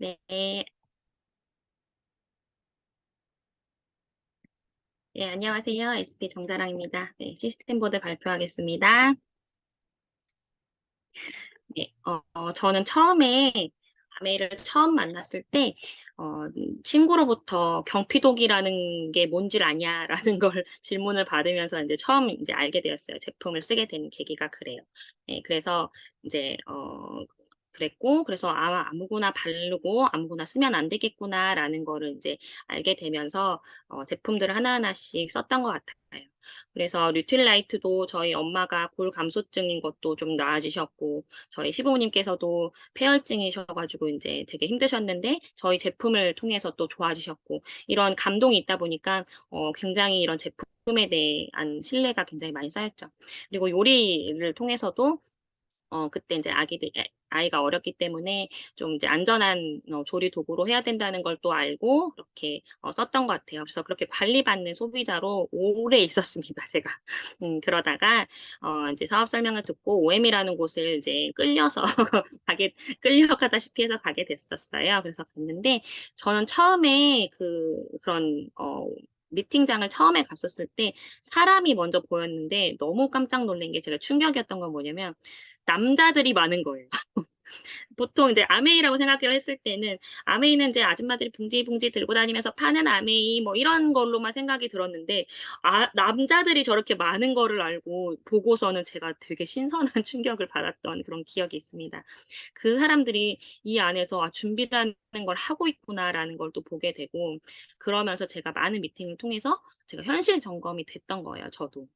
네. 네, 안녕하세요. SP 정다랑입니다. 네, 시스템 보드 발표하겠습니다. 네, 어, 어, 저는 처음에 아메이를 처음 만났을 때, 어, 친구로부터 경피독이라는 게 뭔지를 아냐라는 걸 질문을 받으면서 이제 처음 이제 알게 되었어요. 제품을 쓰게 된 계기가 그래요. 네, 그래서 이제, 어, 그랬고, 그래서 아, 아무거나 바르고 아무거나 쓰면 안 되겠구나라는 거를 이제 알게 되면서 어, 제품들을 하나하나씩 썼던 것 같아요. 그래서 뉴틸라이트도 저희 엄마가 골 감소증인 것도 좀 나아지셨고, 저희 시부모님께서도 폐혈증이셔가지고 이제 되게 힘드셨는데, 저희 제품을 통해서 또 좋아지셨고, 이런 감동이 있다 보니까 어, 굉장히 이런 제품에 대한 신뢰가 굉장히 많이 쌓였죠. 그리고 요리를 통해서도 어, 그때 이제 아기들, 애- 아이가 어렸기 때문에 좀 이제 안전한 어, 조리 도구로 해야 된다는 걸 또 알고 그렇게 어, 썼던 것 같아요. 그래서 그렇게 관리받는 소비자로 오래 있었습니다, 제가. 음, 그러다가 어, 이제 사업 설명을 듣고 OM이라는 곳을 이제 끌려서 가게, 끌려가다시피 해서 가게 됐었어요. 그래서 갔는데 저는 처음에 그, 그런, 어, 미팅장을 처음에 갔었을 때 사람이 먼저 보였는데 너무 깜짝 놀란 게 제가 충격이었던 건 뭐냐면 남자들이 많은 거예요. 보통 이제 아메이라고 생각을 했을 때는 아메이는 이제 아줌마들이 붕지 들고 다니면서 파는 아메이 뭐 이런 걸로만 생각이 들었는데 아, 남자들이 저렇게 많은 거를 알고 보고서는 제가 되게 신선한 충격을 받았던 그런 기억이 있습니다. 그 사람들이 이 안에서 아, 준비라는 걸 하고 있구나라는 걸 또 보게 되고 그러면서 제가 많은 미팅을 통해서 제가 현실 점검이 됐던 거예요, 저도.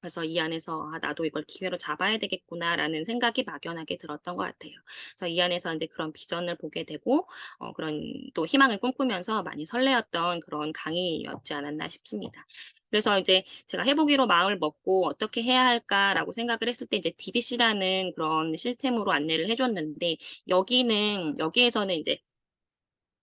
그래서 이 안에서 아, 나도 이걸 기회로 잡아야 되겠구나라는 생각이 막연하게 들었던 것 같아요. 그래서 이 안에서 이제 그런 비전을 보게 되고 어, 그런 또 희망을 꿈꾸면서 많이 설레었던 그런 강의였지 않았나 싶습니다. 그래서 이제 제가 해보기로 마음을 먹고 어떻게 해야 할까라고 생각을 했을 때 이제 DBC라는 그런 시스템으로 안내를 해줬는데 여기는 여기에서는 이제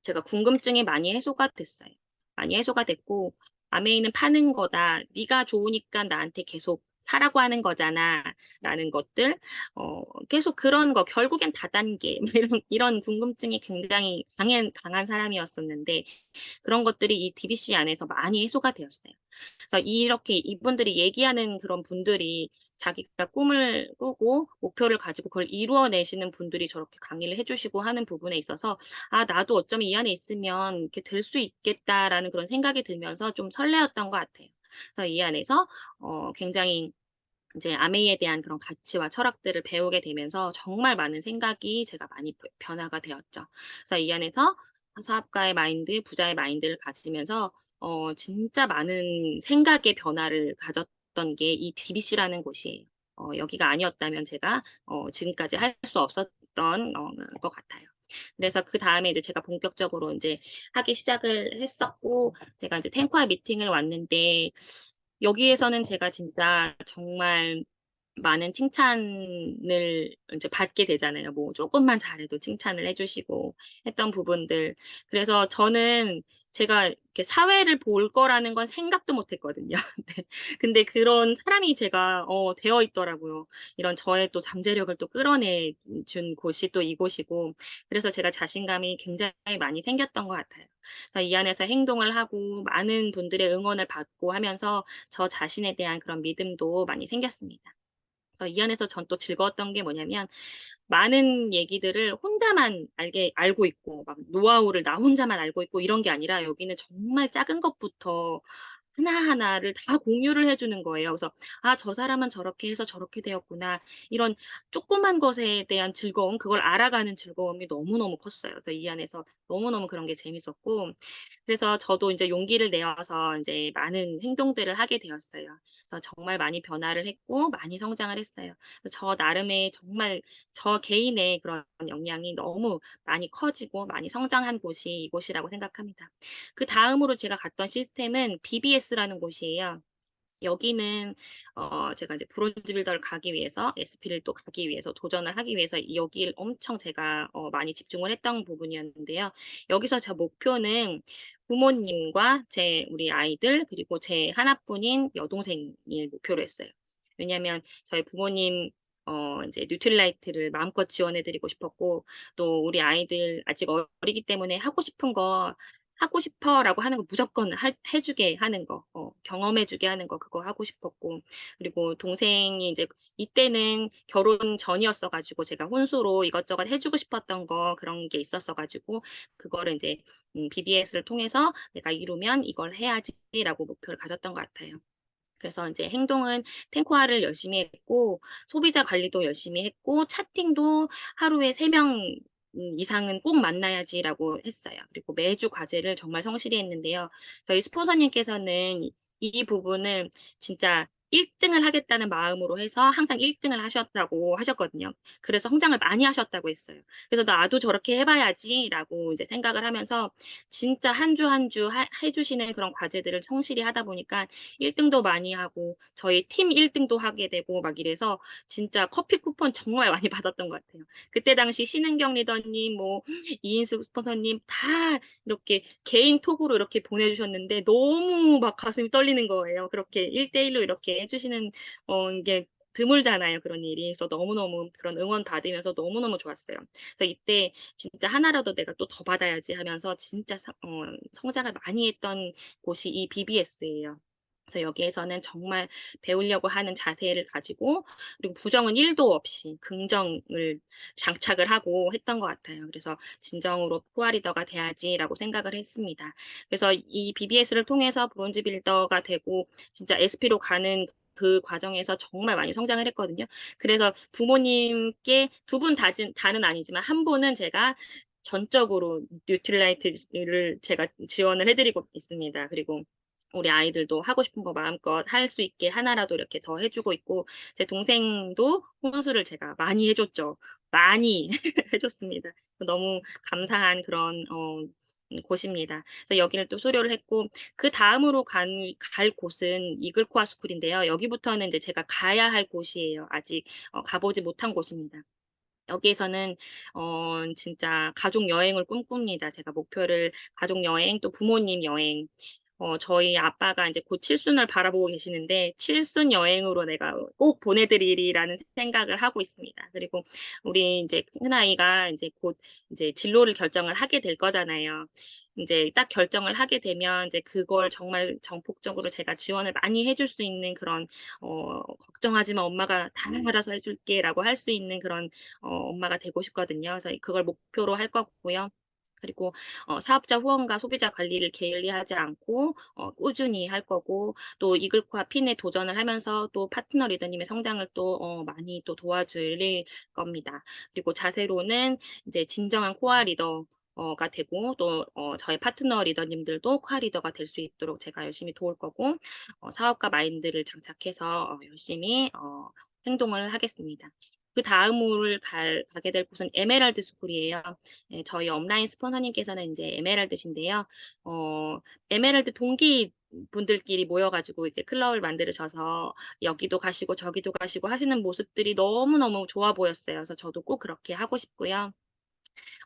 제가 궁금증이 많이 해소가 됐어요. 많이 해소가 됐고 아메이는 파는 거다. 네가 좋으니까 나한테 계속 사라고 하는 거잖아. 라는 것들, 어, 계속 그런 거, 결국엔 다단계, 뭐 이런, 이런 궁금증이 굉장히 강한, 강한 사람이었었는데, 그런 것들이 이 DBC 안에서 많이 해소가 되었어요. 그래서 이렇게 이분들이 얘기하는 그런 분들이 자기가 꿈을 꾸고 목표를 가지고 그걸 이루어내시는 분들이 저렇게 강의를 해주시고 하는 부분에 있어서 아, 나도 어쩌면 이 안에 있으면 이렇게 될 수 있겠다라는 그런 생각이 들면서 좀 설레었던 것 같아요. 그래서 이 안에서 어, 굉장히 이제 아메이에 대한 그런 가치와 철학들을 배우게 되면서 정말 많은 생각이 제가 많이 변화가 되었죠. 그래서 이 안에서 사업가의 마인드, 부자의 마인드를 가지면서 어, 진짜 많은 생각의 변화를 가졌던 게이 DBC라는 곳이에요. 어, 여기가 아니었다면 제가 어, 지금까지 할 수 없었던 어, 것 같아요. 그래서 그 다음에 이제 제가 본격적으로 이제 하기 시작을 했었고, 제가 이제 탱커와 미팅을 왔는데, 여기에서는 제가 진짜 정말 많은 칭찬을 이제 받게 되잖아요. 뭐 조금만 잘해도 칭찬을 해주시고 했던 부분들. 그래서 저는 제가 이렇게 사회를 볼 거라는 건 생각도 못 했거든요. 네. 근데 그런 사람이 제가 어, 되어 있더라고요. 이런 저의 또 잠재력을 또 끌어내 준 곳이 또 이곳이고. 그래서 제가 자신감이 굉장히 많이 생겼던 것 같아요. 그래서 이 안에서 행동을 하고 많은 분들의 응원을 받고 하면서 저 자신에 대한 그런 믿음도 많이 생겼습니다. 그래서 이 안에서 전 또 즐거웠던 게 뭐냐면 많은 얘기들을 혼자만 알게 알고 있고 막 노하우를 나 혼자만 알고 있고 이런 게 아니라 여기는 정말 작은 것부터 하나하나를 다 공유를 해주는 거예요. 그래서 아, 저 사람은 저렇게 해서 저렇게 되었구나. 이런 조그만 것에 대한 즐거움, 그걸 알아가는 즐거움이 너무너무 컸어요. 그래서 이 안에서 너무너무 그런 게 재밌었고, 그래서 저도 이제 용기를 내어서 이제 많은 행동들을 하게 되었어요. 그래서 정말 많이 변화를 했고, 많이 성장을 했어요. 저 나름의 정말 저 개인의 그런 역량이 너무 많이 커지고 많이 성장한 곳이 이곳이라고 생각합니다. 그 다음으로 제가 갔던 시스템은 BBS 라는 곳이에요. 여기는 어 제가 이제 브론즈 빌더를 가기 위해서 SP를 또 가기 위해서 도전을 하기 위해서 여기를 엄청 제가 어 많이 집중을 했던 부분이었는데요. 여기서 제 목표는 부모님과 제 우리 아이들 그리고 제 하나뿐인 여동생을 목표로 했어요. 왜냐하면 저희 부모님 어, 이제 뉴트릴라이트를 마음껏 지원해드리고 싶었고, 또 우리 아이들 아직 어리기 때문에 하고 싶은 거 하고 싶어라고 하는 거 무조건 하- 해주게 하는 거, 어, 경험해주게 하는 거 그거 하고 싶었고, 그리고 동생이 이제 이때는 결혼 전이었어 가지고 제가 혼수로 이것저것 해주고 싶었던 거 그런 게 있었어 가지고 그거를 이제 음, BBS를 통해서 내가 이루면 이걸 해야지라고 목표를 가졌던 것 같아요. 그래서 이제 행동은 탱코화를 열심히 했고, 소비자 관리도 열심히 했고, 차팅도 하루에 3명 이상은 꼭 만나야지라고 했어요. 그리고 매주 과제를 정말 성실히 했는데요. 저희 스폰서님께서는 이- 이 부분을 진짜 1등을 하겠다는 마음으로 해서 항상 1등을 하셨다고 하셨거든요. 그래서 성장을 많이 하셨다고 했어요. 그래서 나도 저렇게 해봐야지라고 이제 생각을 하면서 진짜 한 주 한 주 해주시는 그런 과제들을 성실히 하다 보니까 1등도 많이 하고 저희 팀 1등도 하게 되고 막 이래서 진짜 커피 쿠폰 정말 많이 받았던 것 같아요. 그때 당시 신은경 리더님, 뭐 이인숙 스폰서님 다 이렇게 개인 톡으로 이렇게 보내주셨는데 너무 막 가슴이 떨리는 거예요. 그렇게 1대1로 이렇게 해주시는 어, 이게 드물잖아요. 그런 일이. 그래서 너무너무 그런 응원 받으면서 너무너무 좋았어요. 그래서 이때 진짜 하나라도 내가 또 더 받아야지 하면서 진짜 사- 어, 성장을 많이 했던 곳이 이 BBS예요. 그래서 여기에서는 정말 배우려고 하는 자세를 가지고 그리고 부정은 1도 없이 긍정을 장착을 하고 했던 것 같아요. 그래서 진정으로 코아 리더가 돼야지라고 생각을 했습니다. 그래서 이 BBS를 통해서 브론즈 빌더가 되고 진짜 SP로 가는 그 과정에서 정말 많이 성장을 했거든요. 그래서 부모님께 두 분 다는 다는 아니지만 한 분은 제가 전적으로 뉴트라이트를 제가 지원을 해드리고 있습니다. 그리고 우리 아이들도 하고 싶은 거 마음껏 할 수 있게 하나라도 이렇게 더 해주고 있고 제 동생도 혼수를 제가 많이 해줬죠. 많이 해줬습니다. 너무 감사한 그런 어, 곳입니다. 그래서 여기를 또 수료를 했고 그 다음으로 간, 갈 곳은 이글코아 스쿨인데요. 여기부터는 이제 제가 가야 할 곳이에요. 아직 어, 가보지 못한 곳입니다. 여기에서는 어 진짜 가족 여행을 꿈꿉니다. 제가 목표를 가족 여행 또 부모님 여행 어 저희 아빠가 이제 곧 칠순을 바라보고 계시는데 칠순 여행으로 내가 꼭 보내드리리라는 생각을 하고 있습니다. 그리고 우리 이제 큰아이가 이제 곧 이제 진로를 결정을 하게 될 거잖아요. 이제 딱 결정을 하게 되면 이제 그걸 정말 정폭적으로 제가 지원을 많이 해줄 수 있는 그런 어 걱정하지 마 엄마가 다 알아서 해줄게라고 할 수 있는 그런 어, 엄마가 되고 싶거든요. 그래서 그걸 목표로 할 거고요. 그리고 어, 사업자 후원과 소비자 관리를 게을리하지 않고 어, 꾸준히 할 거고 또 이글코아 핀에 도전을 하면서 또 파트너 리더님의 성장을 또 어, 많이 또 도와줄 겁니다. 그리고 자세로는 이제 진정한 코아 리더 가 되고 또 어, 저희 파트너 리더님들도 코아 리더가 될 수 있도록 제가 열심히 도울 거고 어, 사업가 마인드를 장착해서 어, 열심히 어, 행동을 하겠습니다. 그 다음을 갈, 가게 될 곳은 에메랄드 스쿨이에요. 예, 저희 업라인 스폰서님께서는 이제 에메랄드신데요. 어, 에메랄드 동기 분들끼리 모여가지고 이제 클럽을 만들으셔서 여기도 가시고 저기도 가시고 하시는 모습들이 너무너무 좋아 보였어요. 그래서 저도 꼭 그렇게 하고 싶고요.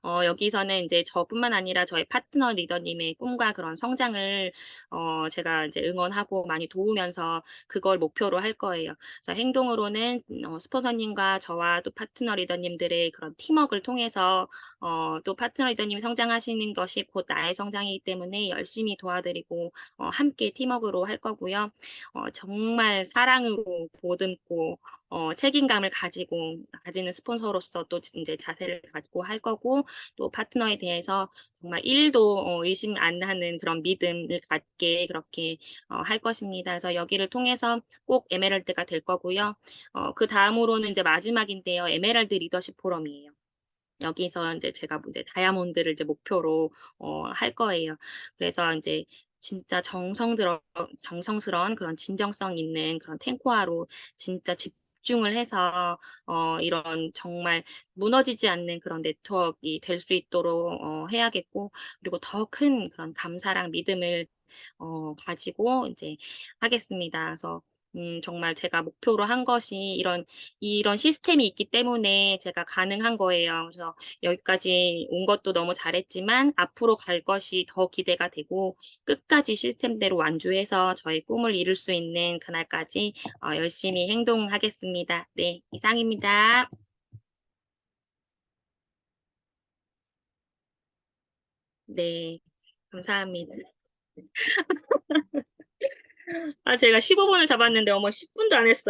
어, 여기서는 이제 저뿐만 아니라 저희 파트너 리더님의 꿈과 그런 성장을 어, 제가 이제 응원하고 많이 도우면서 그걸 목표로 할 거예요. 그래서 행동으로는 어, 스폰서님과 저와 또 파트너 리더님들의 그런 팀워크를 통해서 어, 또 파트너 리더님이 성장하시는 것이 곧 나의 성장이기 때문에 열심히 도와드리고 어, 함께 팀워크로 할 거고요. 어, 정말 사랑으로 보듬고 어, 책임감을 가지고 가지는 스폰서로서 또 이제 자세를 갖고 할 거고 또 파트너에 대해서 정말 1도 어, 의심 안 하는 그런 믿음을 갖게 그렇게 어, 할 것입니다. 그래서 여기를 통해서 꼭 에메랄드가 될 거고요. 어, 그 다음으로는 이제 마지막인데요. 에메랄드 리더십 포럼이에요. 여기서 이제 제가 이제 다이아몬드를 이제 목표로 어, 할 거예요. 그래서 이제 진짜 정성 들어 정성스러운 그런 진정성 있는 그런 탱코아로 진짜 집 중을 해서 어, 이런 정말 무너지지 않는 그런 네트워크가 될 수 있도록 어, 해야겠고 그리고 더 큰 그런 감사랑 믿음을 어, 가지고 이제 하겠습니다. 그래서 음, 정말 제가 목표로 한 것이 이런, 이런 시스템이 있기 때문에 제가 가능한 거예요. 그래서 여기까지 온 것도 너무 잘했지만 앞으로 갈 것이 더 기대가 되고 끝까지 시스템대로 완주해서 저의 꿈을 이룰 수 있는 그날까지 어, 열심히 행동하겠습니다. 네, 이상입니다. 네, 감사합니다. 아, 제가 15분을 잡았는데 어머 10분도 안 했어요.